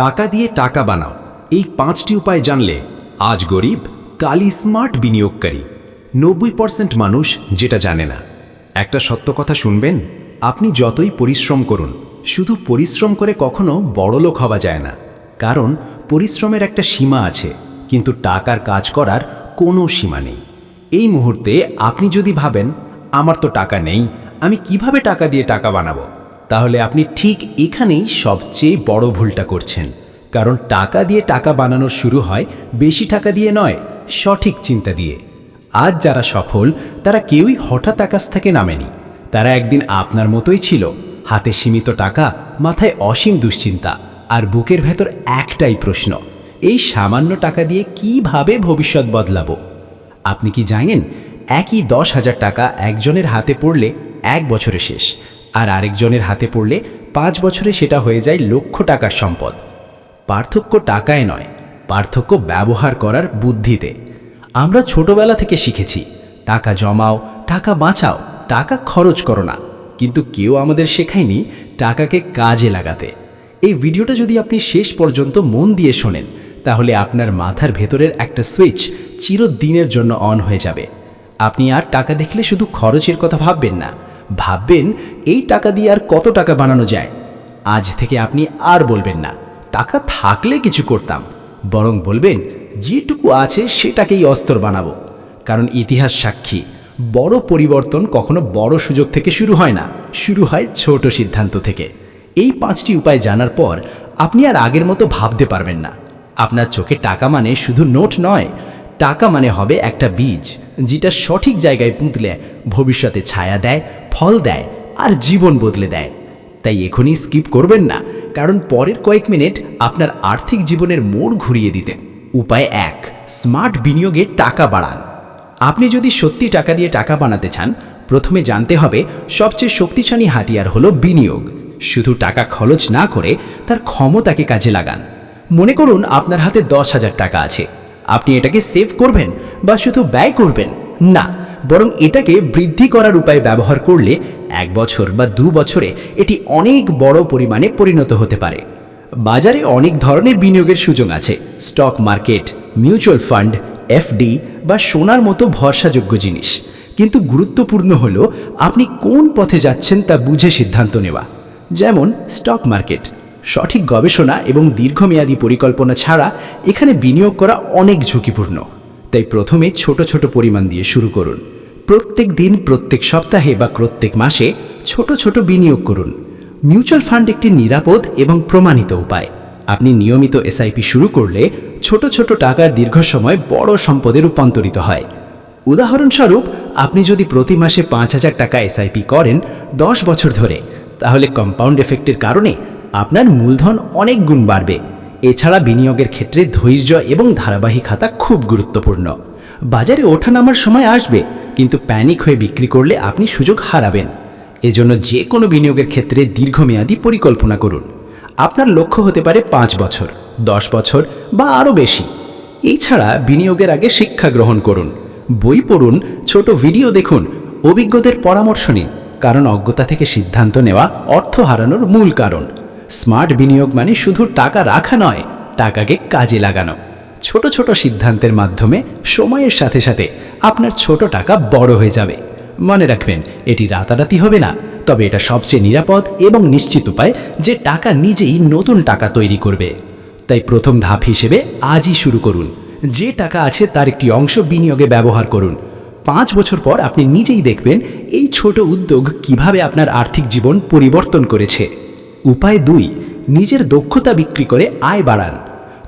টাকা দিয়ে টাকা বানাও। এই পাঁচটি উপায় জানলে আজ গরিব, কালি স্মার্ট বিনিয়োগকারী। নব্বই পার্সেন্ট মানুষ যেটা জানে না। একটা সত্য কথা শুনবেন? আপনি যতই পরিশ্রম করুন, শুধু পরিশ্রম করে কখনো বড়লোক হওয়া যায় না। কারণ পরিশ্রমের একটা সীমা আছে, কিন্তু টাকার কাজ করার কোনো সীমা নেই। এই মুহূর্তে আপনি যদি ভাবেন, আমার তো টাকা নেই, আমি কীভাবে টাকা দিয়ে টাকা বানাবো? তাহলে আপনি ঠিক এখানেই সবচেয়ে বড় ভুলটা করছেন। কারণ টাকা দিয়ে টাকা বানানো শুরু হয় বেশি টাকা দিয়ে নয়, সঠিক চিন্তা দিয়ে। আজ যারা সফল, তারা কেউই হঠাৎ আকাশ থেকে নামেনি। তারা একদিন আপনার মতোই ছিল। হাতে সীমিত টাকা, মাথায় অসীম দুশ্চিন্তা আর বুকের ভেতর একটাই প্রশ্ন, এই সামান্য টাকা দিয়ে কীভাবে ভবিষ্যৎ বদলাবো? আপনি কি জানেন, একই দশ হাজার টাকা একজনের হাতে পড়লে এক বছরে শেষ আর আরেকজনের হাতে পড়লে পাঁচ বছরে সেটা হয়ে যায় লক্ষ টাকার সম্পদ। পার্থক্য টাকায় নয়, পার্থক্য ব্যবহার করার বুদ্ধিতে। আমরা ছোটবেলা থেকে শিখেছি, টাকা জমাও, টাকা বাঁচাও, টাকা খরচ করো না। কিন্তু কেউ আমাদের শেখায়নি টাকাকে কাজে লাগাতে। এই ভিডিওটা যদি আপনি শেষ পর্যন্ত মন দিয়ে শোনেন, তাহলে আপনার মাথার ভেতরের একটা সুইচ চিরদিনের জন্য অন হয়ে যাবে। আপনি আর টাকা দেখলে শুধু খরচের কথা ভাববেন না। ভাববেন, এই টাকা দিয়ে আর কত টাকা বানানো যায়? আজ থেকে আপনি আর বলবেন না। টাকা থাকলে কিছু করতাম। বরং বলবেন, যেটুকু আছে সেটাকেই অস্ত্র বানাবো। কারণ ইতিহাস সাক্ষী, বড় পরিবর্তন কখনো বড় সুযোগ থেকে শুরু হয় না। শুরু হয় ছোট সিদ্ধান্ত থেকে। এই পাঁচটি উপায় জানার পর আপনি আর আগের মতো ভাবতে পারবেন না। আপনার চোখে টাকা মানে শুধু নোট নয়। টাকা মানে হবে একটা বীজ, যেটা সঠিক জায়গায় পুঁতলে ভবিষ্যতে ছায়া দেয় ফল দেয় আর জীবন বদলে দেয়। তাই এখনই স্কিপ করবেন না, কারণ পরের কয়েক মিনিট আপনার আর্থিক জীবনের মোড় ঘুরিয়ে দিতে। উপায় এক স্মার্ট বিনিয়োগে টাকা বাড়ান। আপনি যদি সত্যি টাকা দিয়ে টাকা বানাতে চান, প্রথমে জানতে হবে সবচেয়ে শক্তিশালী হাতিয়ার হলো বিনিয়োগ। শুধু টাকা খরচ না করে তার ক্ষমতাকে কাজে লাগান। মনে করুন আপনার হাতে দশ হাজার টাকা আছে। আপনি এটাকে সেভ করবেন বা শুধু ব্যয় করবেন? না বরং এটাকে বৃদ্ধি করার উপায় ব্যবহার করলে এক বছর বা দু বছরে এটি অনেক বড় পরিমাণে পরিণত হতে পারে। বাজারে অনেক ধরনের বিনিয়োগের সুযোগ আছে। Stock market, mutual fund, FD বা সোনার মতো ভরসাযোগ্য জিনিস। কিন্তু গুরুত্বপূর্ণ হলো আপনি কোন পথে যাচ্ছেন তা বুঝে সিদ্ধান্ত নেওয়া। যেমন স্টক মার্কেট। সঠিক গবেষণা এবং দীর্ঘমেয়াদী পরিকল্পনা ছাড়া এখানে বিনিয়োগ করা অনেক ঝুঁকিপূর্ণ। তাই প্রথমে ছোট ছোট পরিমাণ দিয়ে শুরু করুন। প্রত্যেক দিন, প্রত্যেক সপ্তাহে বা প্রত্যেক মাসে ছোট ছোট বিনিয়োগ করুন। মিউচুয়াল ফান্ড একটি নিরাপদ এবং প্রমাণিত উপায়। আপনি নিয়মিত এসআইপি শুরু করলে ছোট ছোট টাকার দীর্ঘ সময় বড় সম্পদে রূপান্তরিত হয়। উদাহরণস্বরূপ, আপনি যদি প্রতি মাসে পাঁচ হাজার টাকা এসআইপি করেন দশ বছর ধরে, তাহলে কম্পাউন্ড এফেক্টের কারণে আপনার মূলধন অনেক গুণ বাড়বে। এছাড়া বিনিয়োগের ক্ষেত্রে ধৈর্য এবং ধারাবাহিকতা খুব গুরুত্বপূর্ণ। বাজারে ওঠানামার সময় আসবে, কিন্তু প্যানিক হয়ে বিক্রি করলে আপনি সুযোগ হারাবেন। এজন্য যে কোনো বিনিয়োগের ক্ষেত্রে দীর্ঘমেয়াদী পরিকল্পনা করুন। আপনার লক্ষ্য হতে পারে পাঁচ বছর, দশ বছর বা আরও বেশি। এছাড়া বিনিয়োগের আগে শিক্ষা গ্রহণ করুন। বই পড়ুন, ছোট ভিডিও দেখুন, অভিজ্ঞদের পরামর্শ নিন, কারণ অজ্ঞতা থেকে সিদ্ধান্ত নেওয়া অর্থ হারানোর মূল কারণ। স্মার্ট বিনিয়োগ মানে শুধু টাকা রাখা নয়, টাকাকে কাজে লাগানো। ছোট ছোট সিদ্ধান্তের মাধ্যমে সময়ের সাথে সাথে আপনার ছোট টাকা বড় হয়ে যাবে। মনে রাখবেন, এটি রাতারাতি হবে না, তবে এটা সবচেয়ে নিরাপদ এবং নিশ্চিত উপায় যে টাকা নিজেই নতুন টাকা তৈরি করবে। তাই প্রথম ধাপ হিসেবে আজই শুরু করুন। যে টাকা আছে তার একটি অংশ বিনিয়োগে ব্যবহার করুন। পাঁচ বছর পর আপনি নিজেই দেখবেন এই ছোট উদ্যোগ কীভাবে আপনার আর্থিক জীবন পরিবর্তন করেছে। উপায় দুই, নিজের দক্ষতা বিক্রি করে আয় বাড়ান।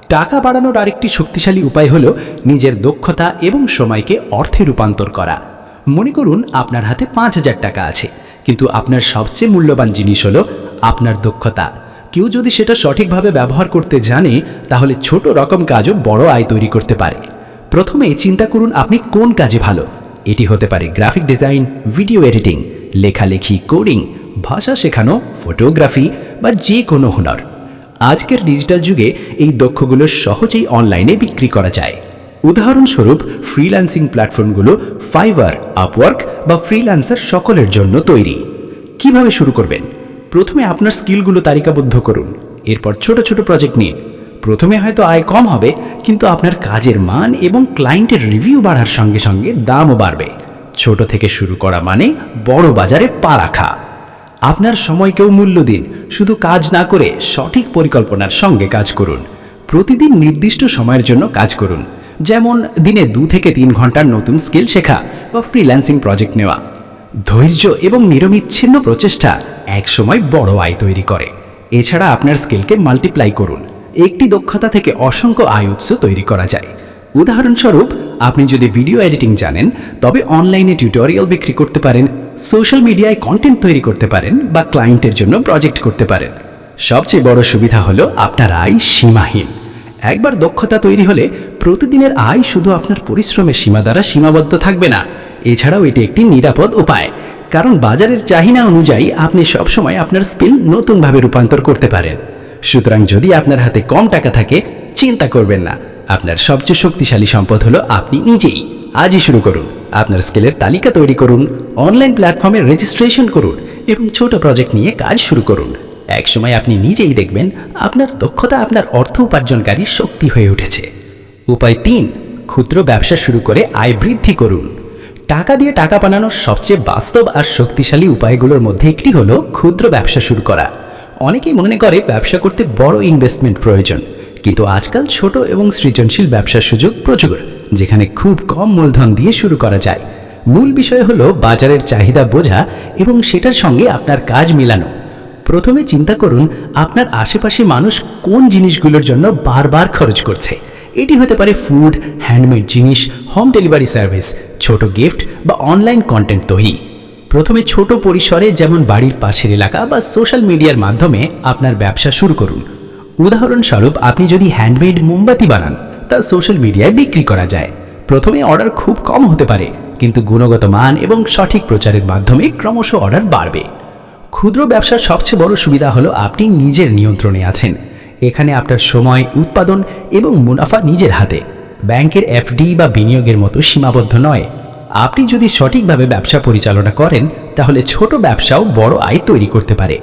টাকা বাড়ানোর আরেকটি শক্তিশালী উপায় হলো নিজের দক্ষতা এবং সময়কে অর্থে রূপান্তর করা। মনে করুন আপনার হাতে পাঁচ হাজার টাকা আছে, কিন্তু আপনার সবচেয়ে মূল্যবান জিনিস হলো আপনার দক্ষতা। কেউ যদি সেটা সঠিকভাবে ব্যবহার করতে জানে, তাহলে ছোট রকম কাজও বড় আয় তৈরি করতে পারে। প্রথমে চিন্তা করুন আপনি কোন কাজে ভালো। এটি হতে পারে গ্রাফিক ডিজাইন, ভিডিও এডিটিং, লেখালেখি, কোডিং, ভাষা শেখানো, ফটোগ্রাফি বা যে কোনো হুনর। আজকের ডিজিটাল যুগে এই দক্ষগুলো সহজেই অনলাইনে বিক্রি করা যায়। উদাহরণস্বরূপ ফ্রিল্যান্সিং প্ল্যাটফর্মগুলো ফাইবার আপওয়ার্ক বা ফ্রিল্যান্সার সকলের জন্য তৈরি। কীভাবে শুরু করবেন? প্রথমে আপনার স্কিলগুলো তালিকাবদ্ধ করুন। এরপর ছোট ছোট প্রজেক্ট নিন। প্রথমে হয়তো আয় কম হবে, কিন্তু আপনার কাজের মান এবং ক্লায়েন্টের রিভিউ বাড়ার সঙ্গে সঙ্গে দামও বাড়বে। ছোট থেকে শুরু করা মানে বড় বাজারে পা রাখা। আপনার সময়কেও মূল্য দিন। শুধু কাজ না করে সঠিক পরিকল্পনার সঙ্গে কাজ করুন। প্রতিদিন নির্দিষ্ট সময়ের জন্য কাজ করুন। যেমন দিনে দু থেকে তিন ঘণ্টার নতুন স্কিল শেখা বা ফ্রিল্যান্সিং প্রজেক্ট নেওয়া। ধৈর্য এবং নিরবিচ্ছিন্ন প্রচেষ্টা একসময় বড় আয় তৈরি করে। এছাড়া আপনার স্কিলকে মাল্টিপ্লাই করুন। একটি দক্ষতা থেকে অসংখ্য আয় উৎস তৈরি করা যায়। উদাহরণস্বরূপ আপনি যদি ভিডিও এডিটিং জানেন, তবে অনলাইনে টিউটোরিয়াল বিক্রি করতে পারেন সোশ্যাল মিডিয়ায় কন্টেন্ট তৈরি করতে পারেন বা ক্লায়েন্টের জন্য প্রজেক্ট করতে পারেন। সবচেয়ে বড় সুবিধা হলো আপনার আয় সীমাহীন। একবার দক্ষতা তৈরি হলে প্রতিদিনের আয় শুধু আপনার পরিশ্রমের সীমা দ্বারা সীমাবদ্ধ থাকবে না। এছাড়াও এটি একটি নিরাপদ উপায়, কারণ বাজারের চাহিদা অনুযায়ী আপনি সবসময় আপনার স্কিল নতুনভাবে রূপান্তর করতে পারেন। সুতরাং যদি আপনার হাতে কম টাকা থাকে, চিন্তা করবেন না। আপনার সবচেয়ে শক্তিশালী সম্পদ হলো আপনি নিজেই। আজই শুরু করুন। আপনার স্কিলের তালিকা তৈরি করুন, অনলাইন প্ল্যাটফর্মে রেজিস্ট্রেশন করুন এবং ছোট প্রজেক্ট নিয়ে কাজ শুরু করুন। একসময় আপনি নিজেই দেখবেন আপনার দক্ষতা, আপনার অর্থ উপার্জনকারী শক্তি হয়ে উঠেছে। উপায় তিন, ক্ষুদ্র ব্যবসা শুরু করে আয় বৃদ্ধি করুন। টাকা দিয়ে টাকা বানানোর সবচেয়ে বাস্তব আর শক্তিশালী উপায়গুলোর মধ্যে একটি হলো ক্ষুদ্র ব্যবসা শুরু করা। অনেকেই মনে করে ব্যবসা করতে বড় ইনভেস্টমেন্ট প্রয়োজন। কিন্তু আজকাল ছোট এবং সৃজনশীল ব্যবসার সুযোগ প্রচুর, যেখানে খুব কম মূলধন দিয়ে শুরু করা যায়। মূল বিষয় হলো বাজারের চাহিদা বোঝা এবং সেটার সঙ্গে আপনার কাজ মিলানো। প্রথমে চিন্তা করুন, আপনার আশেপাশে মানুষ কোন জিনিসগুলোর জন্য বারবার খরচ করছে। এটি হতে পারে ফুড, হ্যান্ডমেড জিনিস, হোম ডেলিভারি সার্ভিস, ছোট গিফট বা অনলাইন কন্টেন্ট তৈরি। প্রথমে ছোট পরিসরে যেমন বাড়ির পাশের এলাকা বা সোশ্যাল মিডিয়ার মাধ্যমে আপনার ব্যবসা শুরু করুন। উদাহরণস্বরূপ, আপনি যদি হ্যান্ডমেড মোমবাতি বানান, তা সোশ্যাল মিডিয়ায় বিক্রি করা যায়। প্রথমে অর্ডার খুব কম হতে পারে, কিন্তু গুণগত মান এবং সঠিক প্রচারের মাধ্যমে ক্রমশ অর্ডার বাড়বে। ক্ষুদ্র ব্যবসার সবচেয়ে বড় সুবিধা হলো আপনি নিজের নিয়ন্ত্রণে আছেন। এখানে আপনার সময়, উৎপাদন এবং মুনাফা নিজের হাতে। ব্যাংকের এফডি বা বিনিয়োগের মতো সীমাবদ্ধ নয়। আপনি যদি সঠিকভাবে ব্যবসা পরিচালনা করেন, তাহলে ছোট ব্যবসাও বড় আয় তৈরি করতে পারে।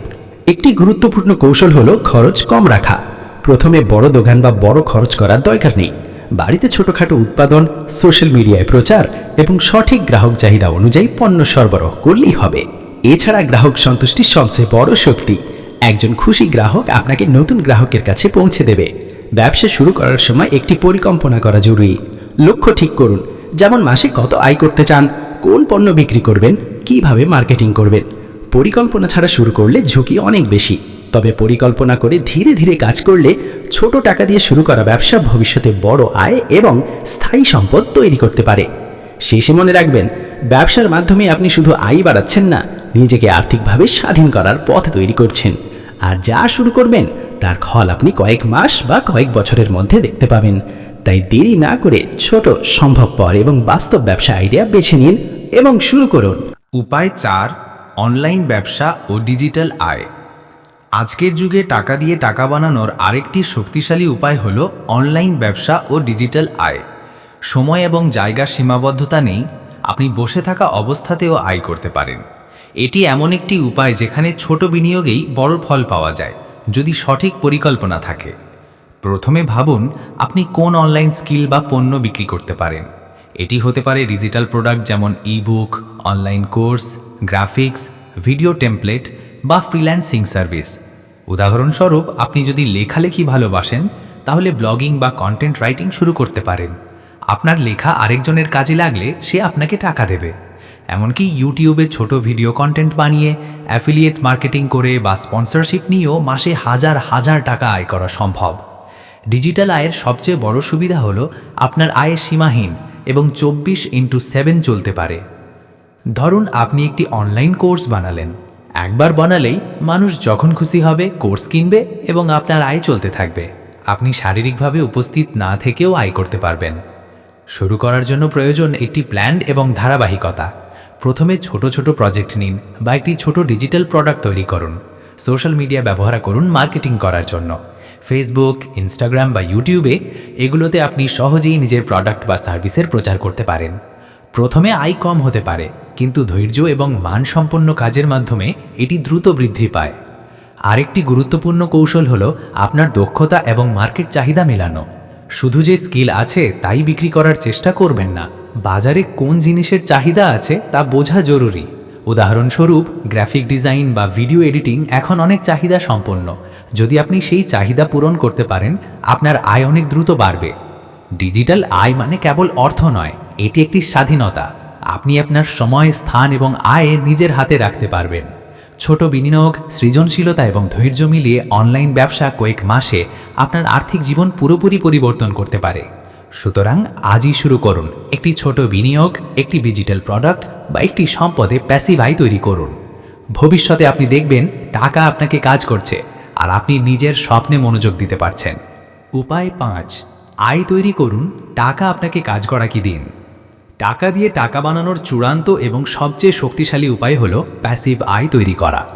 একটি গুরুত্বপূর্ণ কৌশল হলো খরচ কম রাখা। প্রথমে বড় দোকান বা বড় খরচ করার দরকার নেই। বাড়িতে ছোটখাটো উৎপাদন সোশ্যাল মিডিয়ায় প্রচার এবং সঠিক গ্রাহক চাহিদা অনুযায়ী পণ্য সরবরাহ করলেই হবে। এছাড়া গ্রাহক সন্তুষ্টি সবচেয়ে বড় শক্তি। একজন খুশি গ্রাহক আপনাকে নতুন গ্রাহকের কাছে পৌঁছে দেবে। ব্যবসা শুরু করার সময় একটি পরিকল্পনা করা জরুরি। লক্ষ্য ঠিক করুন, যেমন মাসে কত আয় করতে চান, কোন পণ্য বিক্রি করবেন, কীভাবে মার্কেটিং করবেন পরিকল্পনা ছাড়া শুরু করলে ঝুঁকি অনেক বেশি। তবে পরিকল্পনা করে ধীরে ধীরে কাজ করলে ছোট টাকা দিয়ে শুরু করা ব্যবসা ভবিষ্যতে বড় আয় এবং স্থায়ী সম্পদ তৈরি করতে পারে। শেষে মনে রাখবেন, ব্যবসার মাধ্যমে আপনি শুধু আয় বাড়াচ্ছেন না, নিজেকে আর্থিকভাবে স্বাধীন করার পথ তৈরি করছেন। আর যা শুরু করবেন, তার ফল আপনি কয়েক মাস বা কয়েক বছরের মধ্যে দেখতে পাবেন। তাই দেরি না করে ছোট, সম্ভবপর এবং বাস্তব ব্যবসা আইডিয়া বেছে নিন এবং শুরু করুন। উপায় চার অনলাইন ব্যবসা ও ডিজিটাল আয়। আজকের যুগে টাকা দিয়ে টাকা বানানোর আরেকটি শক্তিশালী উপায় হল অনলাইন ব্যবসা ও ডিজিটাল আয়। সময় এবং জায়গার সীমাবদ্ধতা নেই, আপনি বসে থাকা অবস্থাতেও আয় করতে পারেন। এটি এমন একটি উপায় যেখানে ছোট বিনিয়োগেই বড় ফল পাওয়া যায়, যদি সঠিক পরিকল্পনা থাকে। প্রথমে ভাবুন, আপনি কোন অনলাইন স্কিল বা পণ্য বিক্রি করতে পারেন। এটি হতে পারে ডিজিটাল প্রোডাক্ট যেমন ebook online course graphics video template বা ফ্রিল্যান্সিং সার্ভিস উদাহরণস্বরূপ, আপনি যদি লেখালেখি ভালোবাসেন, তাহলে ব্লগিং বা কন্টেন্ট রাইটিং শুরু করতে পারেন। আপনার লেখা আরেকজনের কাজে লাগলে সে আপনাকে টাকা দেবে। এমনকি ইউটিউবে ছোট ভিডিও কন্টেন্ট বানিয়ে অ্যাফিলিয়েট মার্কেটিং করে বা স্পন্সরশিপ নিয়েও মাসে হাজার হাজার টাকা আয় করা সম্ভব। ডিজিটাল আয়ের সবচেয়ে বড় সুবিধা হলো, আপনার আয় সীমাহীন এবং চব্বিশ ইন্টু সেভেন চলতে পারে। ধরুন আপনি একটি অনলাইন কোর্স বানালেন। একবার বানালেই মানুষ যখন খুশি হবে কোর্স কিনবে এবং আপনার আয় চলতে থাকবে। আপনি শারীরিকভাবে উপস্থিত না থেকেও আয় করতে পারবেন। শুরু করার জন্য প্রয়োজন একটি প্ল্যান্ড এবং ধারাবাহিকতা। প্রথমে ছোট ছোট প্রজেক্ট নিন বা একটি ছোট ডিজিটাল প্রোডাক্ট তৈরি করুন। সোশ্যাল মিডিয়া ব্যবহার করুন মার্কেটিং করার জন্য। ফেসবুক ইনস্টাগ্রাম বা ইউটিউবে এগুলোতে আপনি সহজেই নিজের প্রোডাক্ট বা সার্ভিসের প্রচার করতে পারেন। প্রথমে আয় কম হতে পারে, কিন্তু ধৈর্য এবং মানসম্পন্ন কাজের মাধ্যমে এটি দ্রুত বৃদ্ধি পায়। আরেকটি গুরুত্বপূর্ণ কৌশল হলো আপনার দক্ষতা এবং মার্কেট চাহিদা মেলানো। শুধু যে স্কিল আছে, তাই বিক্রি করার চেষ্টা করবেন না। বাজারে কোন জিনিসের চাহিদা আছে, তা বোঝা জরুরি। উদাহরণস্বরূপ, গ্রাফিক ডিজাইন বা ভিডিও এডিটিং এখন অনেক চাহিদা সম্পন্ন। যদি আপনি সেই চাহিদা পূরণ করতে পারেন, আপনার আয় অনেক দ্রুত বাড়বে। ডিজিটাল আয় মানে কেবল অর্থ নয় এটি একটি স্বাধীনতা। আপনি আপনার সময়, স্থান এবং আয় নিজের হাতে রাখতে পারবেন। ছোট বিনিয়োগ, সৃজনশীলতা এবং ধৈর্য মিলিয়ে অনলাইন ব্যবসা কয়েক মাসে আপনার আর্থিক জীবন পুরোপুরি পরিবর্তন করতে পারে। সুতরাং আজই শুরু করুন। একটি ছোট বিনিয়োগ, একটি ডিজিটাল প্রোডাক্ট বা একটি সম্পদে প্যাসিভ আয় তৈরি করুন। ভবিষ্যতে আপনি দেখবেন টাকা আপনাকে কাজ করছে আর আপনি নিজের স্বপ্নে মনোযোগ দিতে পারছেন। উপায় পাঁচ। আয় তৈরি করুন, টাকা আপনাকে কাজ করা কি দিন? টাকা দিয়ে টাকা বানানোর চূড়ান্ত এবং সবচেয়ে শক্তিশালী উপায় হল প্যাসিভ আয় তৈরি করা।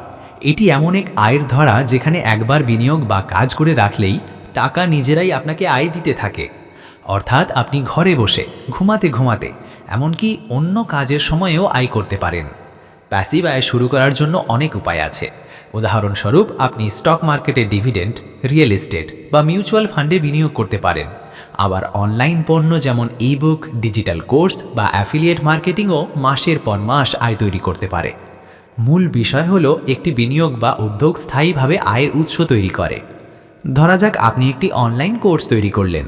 এটি এমন এক আয়ের ধরা যেখানে একবার বিনিয়োগ বা কাজ করে রাখলেই টাকা নিজেরাই আপনাকে আয় দিতে থাকে। অর্থাৎ আপনি ঘরে বসে, ঘুমাতে ঘুমাতে, এমনকি অন্য কাজের সময়েও আয় করতে পারেন। প্যাসিভ আয় শুরু করার জন্য অনেক উপায় আছে। উদাহরণস্বরূপ, আপনি স্টক মার্কেটে ডিভিডেন্ড রিয়েল এস্টেট বা মিউচুয়াল ফান্ডে বিনিয়োগ করতে পারেন। আবার অনলাইন পণ্য যেমন ইবুক ডিজিটাল কোর্স বা অ্যাফিলিয়েট মার্কেটিংও মাসের পর মাস আয় তৈরি করতে পারে। মূল বিষয় হলো একটি বিনিয়োগ বা উদ্যোগ স্থায়ীভাবে আয়ের উৎস তৈরি করে। ধরা যাক আপনি একটি অনলাইন কোর্স তৈরি করলেন।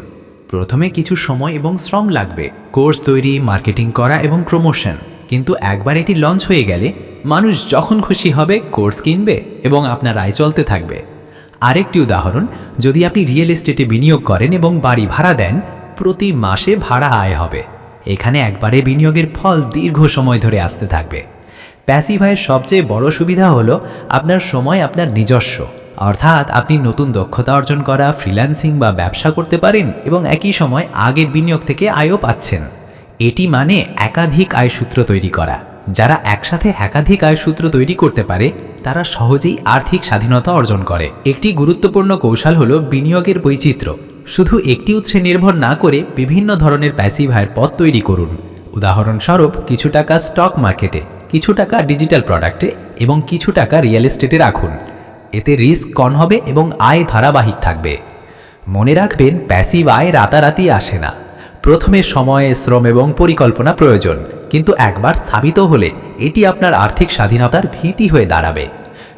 প্রথমে কিছু সময় এবং শ্রম লাগবে। কোর্স তৈরি মার্কেটিং করা এবং প্রমোশন কিন্তু একবার এটি লঞ্চ হয়ে গেলে মানুষ যখন খুশি হবে কোর্স কিনবে এবং আপনার আয় চলতে থাকবে। আরেকটি উদাহরণ, যদি আপনি রিয়েল এস্টেটে বিনিয়োগ করেন এবং বাড়ি ভাড়া দেন, প্রতি মাসে ভাড়া আয় হবে। এখানে একবারে বিনিয়োগের ফল দীর্ঘ সময় ধরে আসতে থাকবে। প্যাসিভ আয়ের সবচেয়ে বড় সুবিধা হলো আপনার সময় আপনার নিজস্ব। অর্থাৎ আপনি নতুন দক্ষতা অর্জন করা, ফ্রিল্যান্সিং বা ব্যবসা করতে পারেন এবং একই সময় আগের বিনিয়োগ থেকে আয়ও পাচ্ছেন। এটি মানে একাধিক আয়সূত্র তৈরি করা। যারা একসাথে একাধিক আয়সূত্র তৈরি করতে পারে তারা সহজেই আর্থিক স্বাধীনতা অর্জন করে। একটি গুরুত্বপূর্ণ কৌশল হল বিনিয়োগের বৈচিত্র্য। শুধু একটি উৎসে নির্ভর না করে বিভিন্ন ধরনের প্যাসিভ আয়ের পথ তৈরি করুন। উদাহরণস্বরূপ, কিছু টাকা স্টক মার্কেটে কিছু টাকা ডিজিটাল প্রোডাক্টে এবং কিছু টাকা রিয়েল এস্টেটে রাখুন। এতে রিস্ক কম হবে এবং আয় ধারাবাহিক থাকবে। মনে রাখবেন প্যাসিভ আয় রাতারাতি আসে না। প্রথমে সময় শ্রম এবং পরিকল্পনা প্রয়োজন, কিন্তু একবার স্থাপিত হলে এটি আপনার আর্থিক স্বাধীনতার ভীতি হয়ে দাঁড়াবে।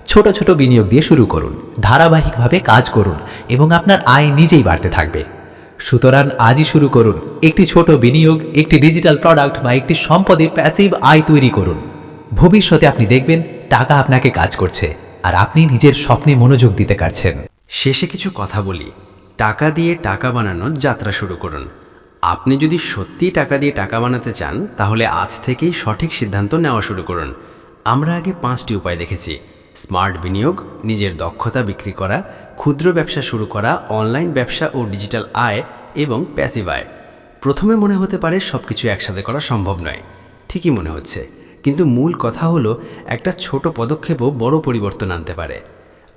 ছোট ছোট বিনিয়োগ দিয়ে শুরু করুন, ধারাবাহিকভাবে কাজ করুন এবং আপনার আয় নিজেই বাড়তে থাকবে। সুতরাং আজই শুরু করুন, একটি ছোট বিনিয়োগ, একটি ডিজিটাল প্রোডাক্ট বা একটি সম্পদে প্যাসিভ আয় তৈরি করুন। ভবিষ্যতে আপনি দেখবেন টাকা আপনাকে কাজ করছে আর আপনি নিজের স্বপ্নে মনোযোগ দিতে পারছেন শেষে কিছু কথা বলি। টাকা দিয়ে টাকা বানানোর যাত্রা শুরু করুন। আপনি যদি সত্যিই টাকা দিয়ে টাকা বানাতে চান, তাহলে আজ থেকেই সঠিক সিদ্ধান্ত নেওয়া শুরু করুন। আমরা আগে পাঁচটি উপায় দেখেছি। স্মার্ট বিনিয়োগ, নিজের দক্ষতা বিক্রি করা, ক্ষুদ্র ব্যবসা শুরু করা, অনলাইন ব্যবসা ও ডিজিটাল আয় এবং প্যাসিভ আয়। প্রথমে মনে হতে পারে সব কিছু একসাথে করা সম্ভব নয়। ঠিকই মনে হচ্ছে। কিন্তু মূল কথা হলো, একটা ছোট পদক্ষেপও বড় পরিবর্তন আনতে পারে।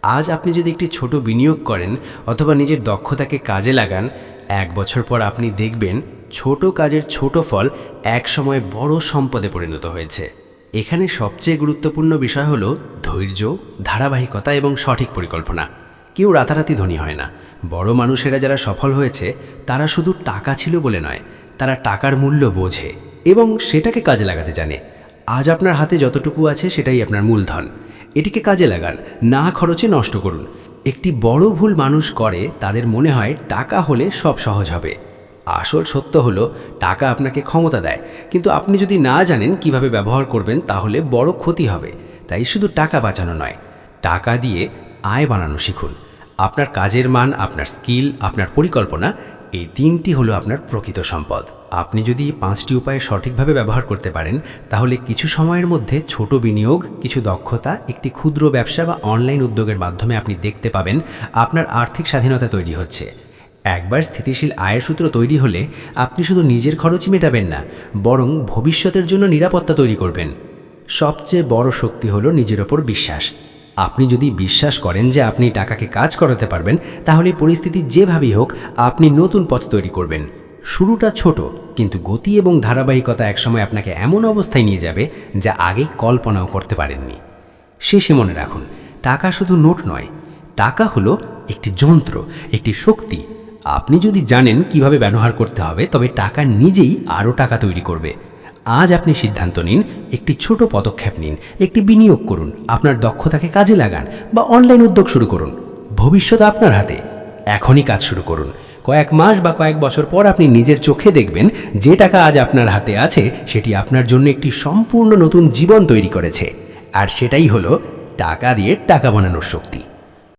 আজ আপনি যদি একটি ছোট বিনিয়োগ করেন, অথবা নিজের দক্ষতাকে কাজে লাগান এক বছর পর আপনি দেখবেন ছোট কাজের ছোট ফল এক সময় বড় সম্পদে পরিণত হয়েছে। এখানে সবচেয়ে গুরুত্বপূর্ণ বিষয় হলো ধৈর্য, ধারাবাহিকতা এবং সঠিক পরিকল্পনা। কেউ রাতারাতি ধনী হয় না। বড় মানুষেরা যারা সফল হয়েছে, তারা শুধু টাকা ছিল বলে নয়, তারা টাকার মূল্য বোঝে এবং সেটাকে কাজে লাগাতে জানে। আজ আপনার হাতে যতটুকু আছে সেটাই আপনার মূলধন। এটিকে কাজে লাগান, না খরচে নষ্ট করুন। একটি বড় ভুল মানুষ করে, তাদের মনে হয় টাকা হলে সব সহজ হবে। আসল সত্য হলো, টাকা আপনাকে ক্ষমতা দেয়। কিন্তু আপনি যদি না জানেন কীভাবে ব্যবহার করবেন, তাহলে বড় ক্ষতি হবে। তাই শুধু টাকা বাঁচানো নয়, টাকা দিয়ে আয় বানানো শিখুন। আপনার কাজের মান, আপনার স্কিল, আপনার পরিকল্পনা, এই তিনটি হলো আপনার প্রকৃত সম্পদ। আপনি যদি পাঁচটি উপায় সঠিকভাবে ব্যবহার করতে পারেন, তাহলে কিছু সময়ের মধ্যে ছোট বিনিয়োগ, কিছু দক্ষতা, একটি ক্ষুদ্র ব্যবসা বা অনলাইন উদ্যোগের মাধ্যমে আপনি দেখতে পাবেন আপনার আর্থিক স্বাধীনতা তৈরি হচ্ছে। একবার স্থিতিশীল আয়ের সূত্র তৈরি হলে আপনি শুধু নিজের খরচই মেটাবেন না, বরং ভবিষ্যতের জন্য নিরাপত্তা তৈরি করবেন। সবচেয়ে বড় শক্তি হলো নিজের ওপর বিশ্বাস। আপনি যদি বিশ্বাস করেন যে আপনি টাকাকে কাজ করাতে পারবেন, তাহলে পরিস্থিতি যেভাবেই হোক, আপনি নতুন পথ তৈরি করবেন। শুরুটা ছোট, কিন্তু গতি এবং ধারাবাহিকতা একসময় আপনাকে এমন অবস্থায় নিয়ে যাবে যা আগে কল্পনাও করতে পারেননি। শেষে মনে রাখুন, টাকা শুধু নোট নয়, টাকা হলো একটি যন্ত্র, একটি শক্তি। আপনি যদি জানেন কীভাবে ব্যবহার করতে হবে, তবে টাকা নিজেই আরও টাকা তৈরি করবে। আজ আপনি সিদ্ধান্ত নিন, একটি ছোট পদক্ষেপ নিন, একটি বিনিয়োগ করুন, আপনার দক্ষতাকে কাজে লাগান বা অনলাইন উদ্যোগ শুরু করুন। ভবিষ্যৎ আপনার হাতে। এখনই কাজ শুরু করুন। কয়েক মাস বা কয়েক বছর পর আপনি নিজের চোখে দেখবেন যে টাকা আজ আপনার হাতে আছে, সেটি আপনার জন্য একটি সম্পূর্ণ নতুন জীবন তৈরি করেছে। আর সেটাই হলো টাকা দিয়ে টাকা বানানোর শক্তি।